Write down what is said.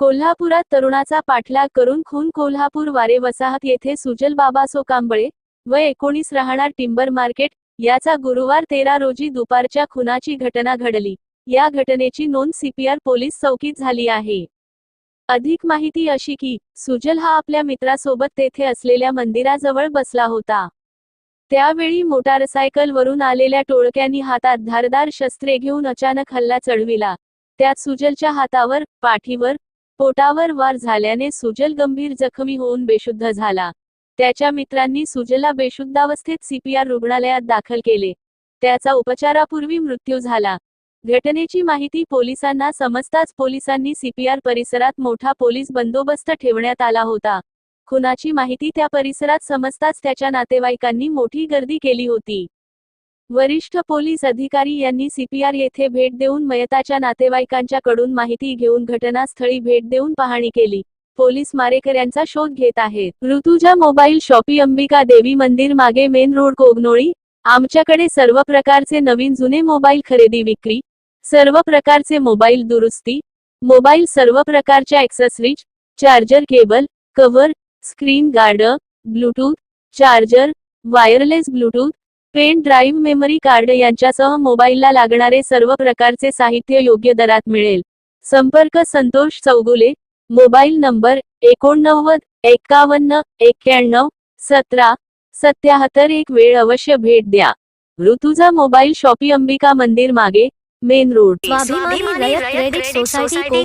कोल्हापुरात तरुणाचा पाठलाग करून खून कोल्हापूर वारे वसाहत येथे सुजल बाबा सोकांबळे व एकोणीस राहणार टिंबर मार्केट याचा गुरुवार तेरा रोजी दुपारच्या खुनाची घटना घडली. या घटनेची नोंद सीपीआर पोलीस चौकीत झाली आहे. अधिक माहिती अशी की सुजल हा आपल्या मित्रासोबत तेथे असलेल्या मंदिराजवळ बसला होता. त्यावेळी मोटारसायकलवरून आलेल्या टोळक्यांनी हातात धारदार शस्त्रे घेऊन अचानक हल्ला चढविला. त्यात सुजलच्या हातावर पाठीवर पोटावर वार झाल्याने सुजल गंभीर जखमी होऊन बेशुद्ध झाला. त्याच्या मित्रांनी सुजलला बेशुद्धावस्थेत सीपीआर रुग्णालयात दाखल केले. त्याचा उपचारापूर्वी मृत्यू झाला. घटनेची माहिती पोलिसांना समजताच पोलिसांनी सीपीआर परिसरात मोठा पोलीस बंदोबस्त ठेवण्यात आला होता. खुनाची माहिती त्या परिसरात समजताच त्याच्या नातेवाईकांनी मोठी गर्दी केली होती. वरिष्ठ पोलीस अधिकारी यांनी सीपीआर येथे भेट देऊन मयताच्या नातेवाईकांच्याकडून माहिती घेऊन घटनास्थळी भेट देऊन पाहणी केली. पोलीस मारेकऱ्यांचा शोध घेत आहेत. ऋतुजा मोबाईल शॉपी अंबिका देवी मंदिर मागे मेन रोड कोगनोळी. आमच्याकडे सर्व प्रकारचे नवीन जुने मोबाईल खरेदी विक्री. सर्व प्रकारचे मोबाईल दुरुस्ती. मोबाईल सर्व प्रकारच्या accessories charger cable cover screen guard bluetooth charger wireless bluetooth pen drive memory card यांच्यासह मोबाईलला लागणारे सर्व प्रकारचे साहित्य योग्य दरात मिळेल. संपर्क संतोष चौगुले. मोबाईल नंबर एकोणनव्वद एक्कावन्न एक्क्याण्णव सतरा सत्याहत्तर एक वेळ अवश्य भेट द्या. ऋतुजा मोबाईल शॉपी अंबिका मंदिर मागे main road. Swabhimani credit society